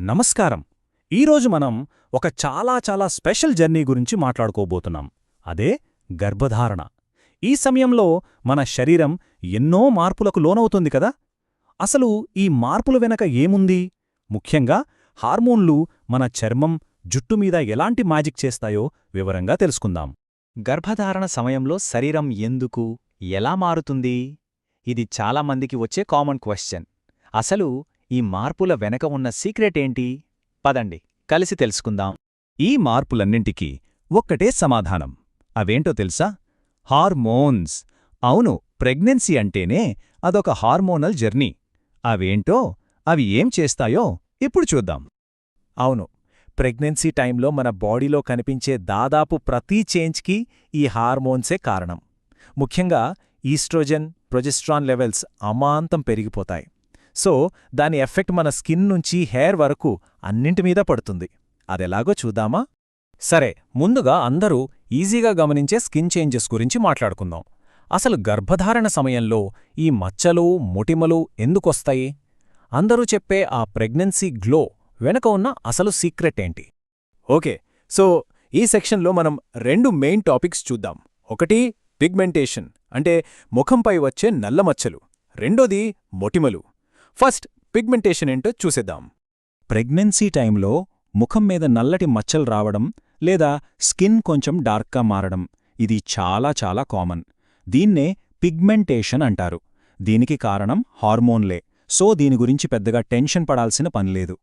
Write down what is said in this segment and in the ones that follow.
నమస్కారం. ఈరోజు మనం ఒక చాలా చాలా స్పెషల్ జర్నీ గురించి మాట్లాడుకోబోతున్నాం. అదే గర్భధారణ. ఈ సమయంలో మన శరీరం ఎన్నో మార్పులకు లోనవుతుంది కదా? అసలు ఈ మార్పుల వెనక ఏముంది? ముఖ్యంగా హార్మోన్లు మన చర్మం జుట్టు మీద ఎలాంటి మ్యాజిక్ చేస్తాయో వివరంగా తెలుసుకుందాం. గర్భధారణ సమయంలో శరీరం ఎందుకు ఎలా మారుతుంది? ఇది చాలామందికి వచ్చే కామన్ క్వశ్చన్. అసలు ఈ మార్పుల వెనక ఉన్న సీక్రెట్ ఏంటి? పదండి కలిసి తెలుసుకుందాం. ఈ మార్పులన్నింటికీ ఒక్కటే సమాధానం. అవేంటో తెలుసా? హార్మోన్స్. అవును ప్రెగ్నెన్సీ అంటేనే అదొక హార్మోనల్ జర్నీ. అవేంటో అవి ఏం చేస్తాయో ఇప్పుడు చూద్దాం. అవును ప్రెగ్నెన్సీ టైంలో మన బాడీలో కనిపించే దాదాపు ప్రతి చేంజ్కి ఈ హార్మోన్సే కారణం. ముఖ్యంగా ఈస్ట్రోజెన్ ప్రొజెస్ట్రాన్ లెవెల్స్ అమాంతం పెరిగిపోతాయి. సో దాని ఎఫెక్ట్ మన స్కిన్ నుంచి హెయిర్ వరకు అన్నింటి మీద పడుతుంది. అదెలాగో చూద్దామా? సరే ముందుగా అందరూ ఈజీగా గమనించే స్కిన్ చేంజెస్ గురించి మాట్లాడుకుందాం. అసలు గర్భధారణ సమయంలో ఈ మచ్చలు మొటిమలు ఎందుకొస్తాయి? అందరూ చెప్పే ఆ ప్రెగ్నెన్సీ గ్లో వెనక ఉన్న అసలు సీక్రెట్ ఏంటి? ఓకే సో ఈ సెక్షన్లో మనం రెండు మెయిన్ టాపిక్స్ చూద్దాం. ఒకటి పిగ్మెంటేషన్ అంటే ముఖంపై వచ్చే నల్ల మచ్చలు. రెండోది మొటిమలు. ఫస్ట్ పిగ్మెంటేషన్ ఏంటో చూసేద్దాం. ప్రెగ్నెన్సీ టైంలో ముఖం మీద నల్లటి మచ్చలు రావడం లేదా స్కిన్ కొంచెం డార్క్గా మారడం ఇది చాలా చాలా కామన్. దీన్నే పిగ్మెంటేషన్ అంటారు. దీనికి కారణం హార్మోన్లే సో దీని గురించి పెద్దగా టెన్షన్ పడాల్సిన పనిలేదు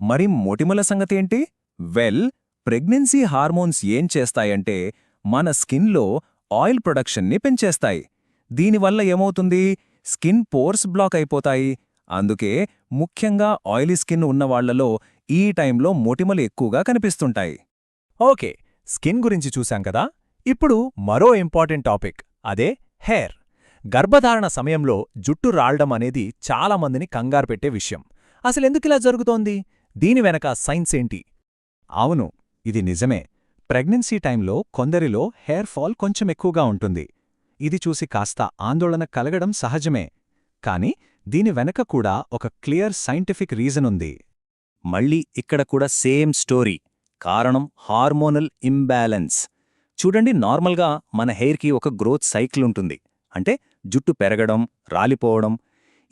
మరి మొటిమల సంగతేంటి వెల్ ప్రెగ్నెన్సీ హార్మోన్స్ ఏం చేస్తాయంటే మన స్కిన్లో ఆయిల్ ప్రొడక్షన్ని పెంచేస్తాయి. దీనివల్ల ఏమవుతుంది? స్కిన్ పోర్స్ బ్లాక్ అయిపోతాయి. అందుకే ముఖ్యంగా ఆయిలీ స్కిన్ ఉన్నవాళ్ళలో ఈ టైంలో మొటిమలు ఎక్కువగా కనిపిస్తుంటాయి. ఓకే స్కిన్ గురించి చూశాం కదా? ఇప్పుడు మరో ఇంపార్టెంట్ టాపిక్ అదే హెయిర్. గర్భధారణ సమయంలో జుట్టు రాళ్డం అనేది చాలామందిని కంగారు పెట్టే విషయం. అసలెందుకిలా జరుగుతోంది? దీని వెనక సైన్స్ ఏంటి? అవును ఇది నిజమే. ప్రెగ్నెన్సీ టైంలో కొందరిలో హెయిర్ ఫాల్ కొంచెం ఎక్కువగా ఉంటుంది. ఇది చూసి కాస్త ఆందోళన కలగడం సహజమే. కాని దీని వెనక కూడా ఒక క్లియర్ సైంటిఫిక్ రీజన్ ఉంది. మళ్ళీ ఇక్కడ కూడా సేమ్ స్టోరీ కారణం హార్మోనల్ ఇంబ్యాలెన్స్. చూడండి నార్మల్గా మన హెయిర్కి ఒక గ్రోత్ సైకిల్ ఉంటుంది. అంటే జుట్టు పెరగడం రాలిపోవడం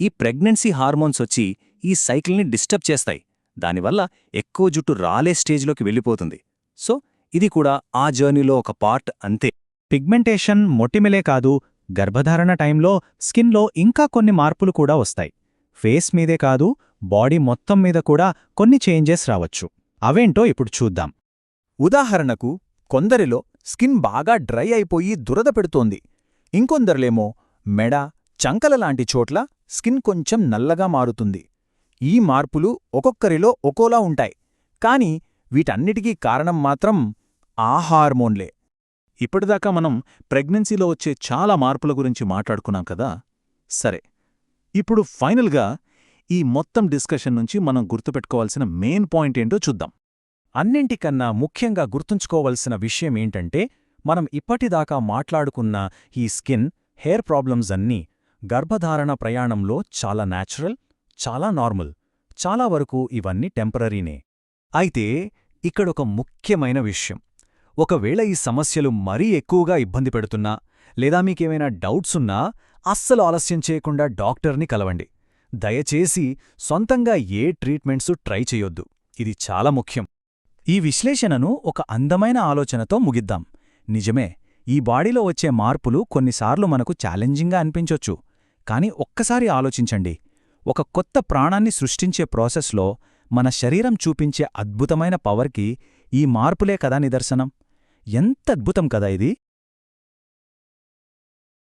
ఈ ప్రెగ్నెన్సీ హార్మోన్స్ వచ్చి ఈ సైకిల్ని డిస్టర్బ్ చేస్తాయి. దానివల్ల ఎక్కువ జుట్టు రాలే స్టేజ్లోకి వెళ్ళిపోతుంది. సో ఇది కూడా ఆ జర్నీలో ఒక పార్ట్ అంతే. పిగ్మెంటేషన్ మొటిమిలే కాదు గర్భధారణ టైంలో స్కిన్లో ఇంకా కొన్ని మార్పులు కూడా వస్తాయి. ఫేస్ మీదే కాదు బాడీ మొత్తం మీద కూడా కొన్ని చేంజెస్ రావచ్చు. అవేంటో ఇప్పుడు చూద్దాం. ఉదాహరణకు కొందరిలో స్కిన్ బాగా డ్రై అయిపోయి దురద పెడుతోంది. ఇంకొందరిలేమో మెడ చంకల లాంటి చోట్ల స్కిన్ కొంచెం నల్లగా మారుతుంది. ఈ మార్పులు ఒక్కొక్కరిలో ఒకోలా ఉంటాయి. కాని వీటన్నిటికీ కారణం మాత్రం ఆ హార్మోన్లే. ఇప్పటిదాకా మనం ప్రెగ్నెన్సీలో వచ్చే చాలా మార్పుల గురించి మాట్లాడుకున్నాం కదా? సరే ఇప్పుడు ఫైనల్గా ఈ మొత్తం డిస్కషన్ నుంచి మనం గుర్తుపెట్టుకోవాల్సిన మెయిన్ పాయింట్ ఏంటో చూద్దాం. అన్నింటికన్నా ముఖ్యంగా గుర్తుంచుకోవలసిన విషయం ఏంటంటే మనం ఇప్పటిదాకా మాట్లాడుకున్న ఈ స్కిన్ హెయిర్ ప్రాబ్లమ్స్ అన్నీ గర్భధారణ ప్రయాణంలో చాలా న్యాచురల్ చాలా నార్మల్ చాలా వరకు ఇవన్నీ టెంపరరీనే అయితే ఇక్కడొక ముఖ్యమైన విషయం. ఒకవేళ ఈ సమస్యలు మరీ ఎక్కువగా ఇబ్బంది పెడుతున్నా లేదా మీకేమైనా డౌట్స్ ఉన్నా అస్సలు ఆలస్యం చేయకుండా డాక్టర్ని కలవండి. దయచేసి సొంతంగా ఏ ట్రీట్మెంట్సు ట్రై చేయొద్దు. ఇది చాలా ముఖ్యం. ఈ విశ్లేషణను ఒక అందమైన ఆలోచనతో ముగిద్దాం. నిజమే ఈ బాడీలో వచ్చే మార్పులు కొన్నిసార్లు మనకు ఛాలెంజింగ్గా అనిపించొచ్చు. కాని ఒక్కసారి ఆలోచించండి. ఒక కొత్త ప్రాణాన్ని సృష్టించే ప్రాసెస్లో మన శరీరం చూపించే అద్భుతమైన పవర్కి ఈ మార్పులే కదా నిదర్శనం. ఎంత అద్భుతం కదా ఇది.